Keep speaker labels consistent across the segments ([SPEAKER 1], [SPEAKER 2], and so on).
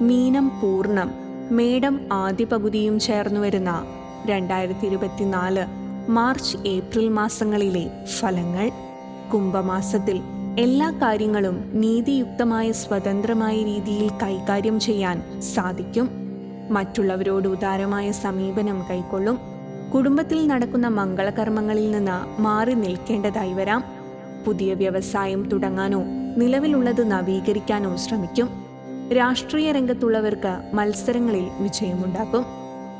[SPEAKER 1] മീനം പൂർണം. മേടം ആദ്യ പകുതിയും ചേർന്നു വരുന്ന രണ്ടായിരത്തി ഇരുപത്തിനാല് മാർച്ച് ഏപ്രിൽ മാസങ്ങളിലെ ഫലങ്ങൾ. കുംഭമാസത്തിൽ എല്ലാ കാര്യങ്ങളും നീതിയുക്തമായ സ്വതന്ത്രമായ രീതിയിൽ കൈകാര്യം ചെയ്യാൻ സാധിക്കും. മറ്റുള്ളവരോട് ഉദാരമായ സമീപനം കൈക്കൊള്ളും. കുടുംബത്തിൽ നടക്കുന്ന മംഗളകർമ്മങ്ങളിൽ നിന്ന് മാറി നിൽക്കേണ്ടതായി വരാം. പുതിയ വ്യവസായം തുടങ്ങാനോ നിലവിലുള്ളത് നവീകരിക്കാനോ ശ്രമിക്കും. രാഷ്ട്രീയ രംഗത്തുള്ളവർക്ക് മത്സരങ്ങളിൽ വിജയമുണ്ടാക്കും.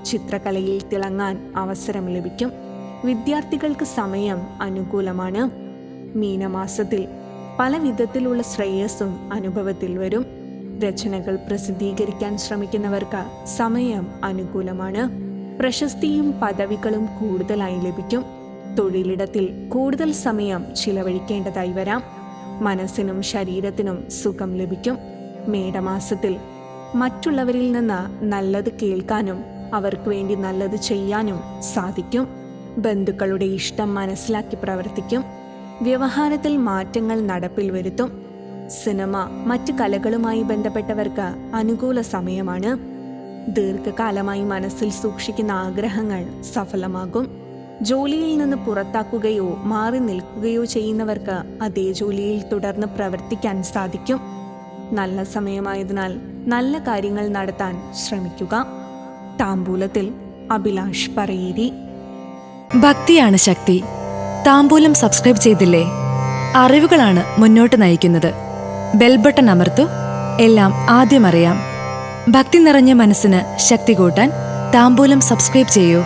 [SPEAKER 1] ചിത്രകലയിൽ തിളങ്ങാൻ അവസരം ലഭിക്കും. വിദ്യാർത്ഥികൾക്ക് സമയം അനുകൂലമാണ്. മീനമാസത്തിൽ പല വിധത്തിലുള്ള ശ്രേയസ്സും അനുഭവത്തിൽ വരും. രചനകൾ പ്രസിദ്ധീകരിക്കാൻ ശ്രമിക്കുന്നവർക്ക് സമയം അനുകൂലമാണ്. പ്രശസ്തിയും പദവികളും കൂടുതലായി ലഭിക്കും. തൊഴിലിടത്തിൽ കൂടുതൽ സമയം ചിലവഴിക്കേണ്ടതായി വരാം. മനസ്സിനും ശരീരത്തിനും സുഖം ലഭിക്കും. മേടമാസത്തിൽ. മറ്റുള്ളവരിൽ നിന്ന് നല്ലത് കേൾക്കാനും അവർക്ക് വേണ്ടി നല്ലത് ചെയ്യാനും സാധിക്കും. ബന്ധുക്കളുടെ ഇഷ്ടം മനസ്സിലാക്കി പ്രവർത്തിക്കും. വ്യവഹാരത്തിൽ മാറ്റങ്ങൾ നടപ്പിൽ വരുത്തും. സിനിമ മറ്റ് കലകളുമായി ബന്ധപ്പെട്ടവർക്ക് അനുകൂല സമയമാണ്. ദീർഘകാലമായി മനസ്സിൽ സൂക്ഷിക്കുന്ന ആഗ്രഹങ്ങൾ സഫലമാകും. ജോലിയിൽ നിന്ന് പുറത്താക്കുകയോ മാറി നിൽക്കുകയോ ചെയ്യുന്നവർക്ക് അതേ ജോലിയിൽ തുടർന്ന് പ്രവർത്തിക്കാൻ സാധിക്കും. നല്ല സമയമായതിനാൽ നല്ല കാര്യങ്ങൾ നടത്താൻ ശ്രമിക്കുക. താമ്പൂലത്തിൽ അഭിലാഷ് പറയേരി.
[SPEAKER 2] ഭക്തിയാണ് ശക്തി. താമ്പൂലം സബ്സ്ക്രൈബ് ചെയ്തില്ലേ? അറിവുകളാണ് മുന്നോട്ട് നയിക്കുന്നത്. ബെൽബട്ടൺ അമർത്തു. എല്ലാം ആദ്യം അറിയാം. ഭക്തി നിറഞ്ഞ മനസ്സിന് ശക്തി കൂട്ടാൻ താമ്പൂലം സബ്സ്ക്രൈബ് ചെയ്യൂ.